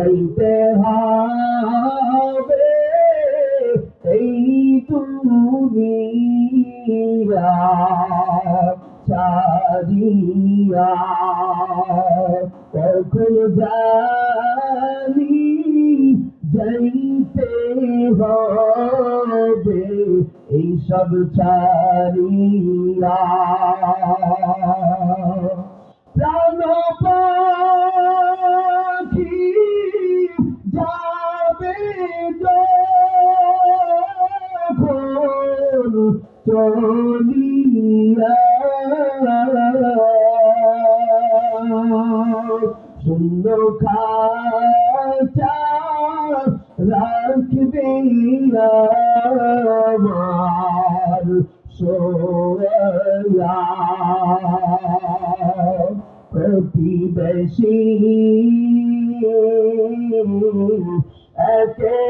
যাইতে হবে এই দুনিয়া ছাড়িয়া কখন জানি যাইতে হবে এইসব ছাড়িয়া। চলিয়া শূন্য খাচা রাখবে আমার সোয়া প্রতিবেশী একে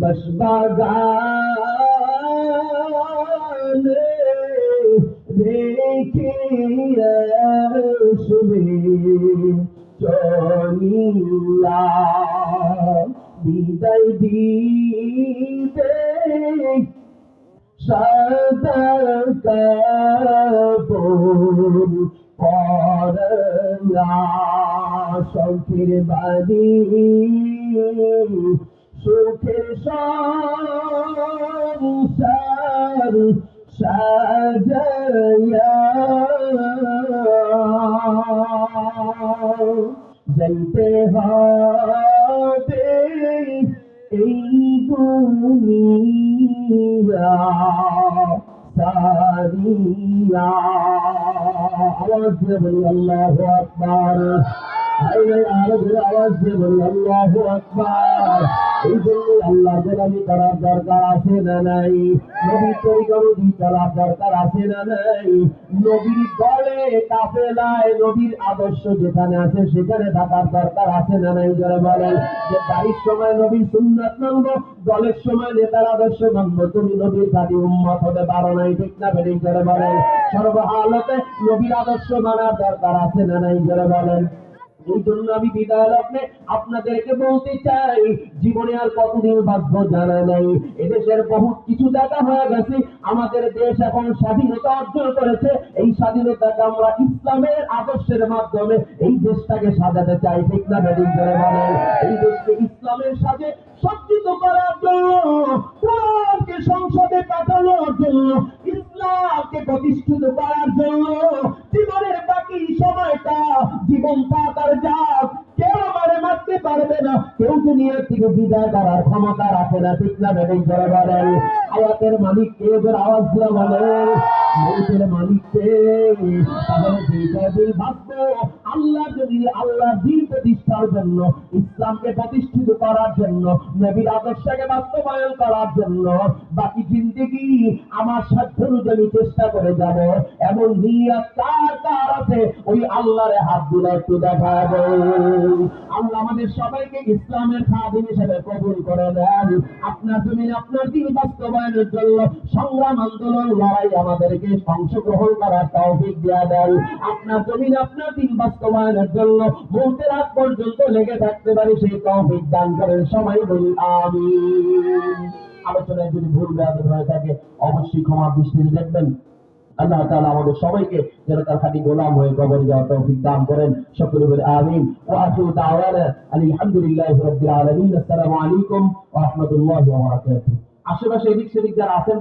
বসবাগান রেখে শুভে চলিয়া বিদায় দিবে সদর কাপড় পরলা সখীর সুখের সংসার সাজায়া যাইতে হবে এই দুনিয়া সারিয়া আওয়াজ দিয়ে বলি আল্লাহ আকবার আওয়াজ আদর্শ যেখানে আছে, সেখানে থাকার দরকার আছে না নাই? যারা বলেন, যে বাড়ির সময় নবীর সুন্নাত মানব, দলের সময় নেতার আদর্শ মানব, তুমি নবীর খালি উম্মত হতে পারো নাই, ঠিক না বেরিং করে বলেন, সর্বহালতে নবীর আদর্শ মানার দরকার আছে না নাই? যারা বলেন। এই জন্য আমি বিদায় লগ্নে আপনাদেরকে বলতে চাই, জীবনে আর কতদিন বাঁচবো জানা নাই। এদেশের বহুত কিছু দেখা হয়ে গেছে। আমাদের দেশ এখন স্বাধীনতা অর্জন করেছে। এই স্বাধীনতাকে আমরা ইসলামের আদর্শের মাধ্যমে এই দেশটাকে সাজাতে চাই, ঠিক না এই দেশকে ইসলামের সাথে সজ্জিত করার জন্য, কোরআনকে সংসদে পাঠানোর জন্য, ইসলামকে প্রতিষ্ঠিত করার জন্য দুনিয়ার থেকে বিদায় করার ক্ষমতা রাখে না, ঠিক না বেদিন করে বলেন। আয়াতের মালিক কে? ওদের আওয়াজ দিয়ে বলেন মৌতের মালিক কে? তাহলে দিন ভাববো আল্লাহ যদি আল্লাহ দিন প্রতিষ্ঠার জন্য ইসলামকে প্রতিষ্ঠিত করার জন্য, নবীর আদর্শকে বাস্তবায়ন করার জন্য, বাকি জিন্দিগি আমার সাধ্য অনুযায়ী চেষ্টা করে যাব। এমন নিয়াত কার কার আছে? ওই আল্লাহর হাত দিলে একটু দেখা আল্লাহ আমাদের সবাইকে ইসলামের খাদিম হিসেবে কবুল করে দেন আপনার জমিন আপনার দিন বাস্তবায়নের জন্য সংগ্রাম, আন্দোলন, লড়াই আমাদেরকে অংশগ্রহণ করার তৌফিক দেয়া দেন। আপনার জমিন আপনার দিন বাস্তবায়নের জন্য মৌতের আগ পর্যন্ত লেগে থাকতে পারি সেই তৌফিক দান করেন সবাই বলি আমি আলোচনায় যদি ভুল ব্যাধ হয়ে থাকে, অবশ্যই ক্ষমা দৃষ্টিতে দেখবেন। আল্লাহ তাআলা আমাদের সবাইকে যেন তার খাঁটি গোলাম হয়ে কবর যাওয়ার তৌফিক দান করেন। সকলে বলে আমিন। ওয়া আখিরু দাওয়ানা আলহামদুলিল্লাহি রাব্বিল আলামিন। আসসালামু আলাইকুম ওয়া রাহমাতুল্লাহি ওয়া বারাকাতুহু। আশেপাশে এদিক সেদিক যারা আছেন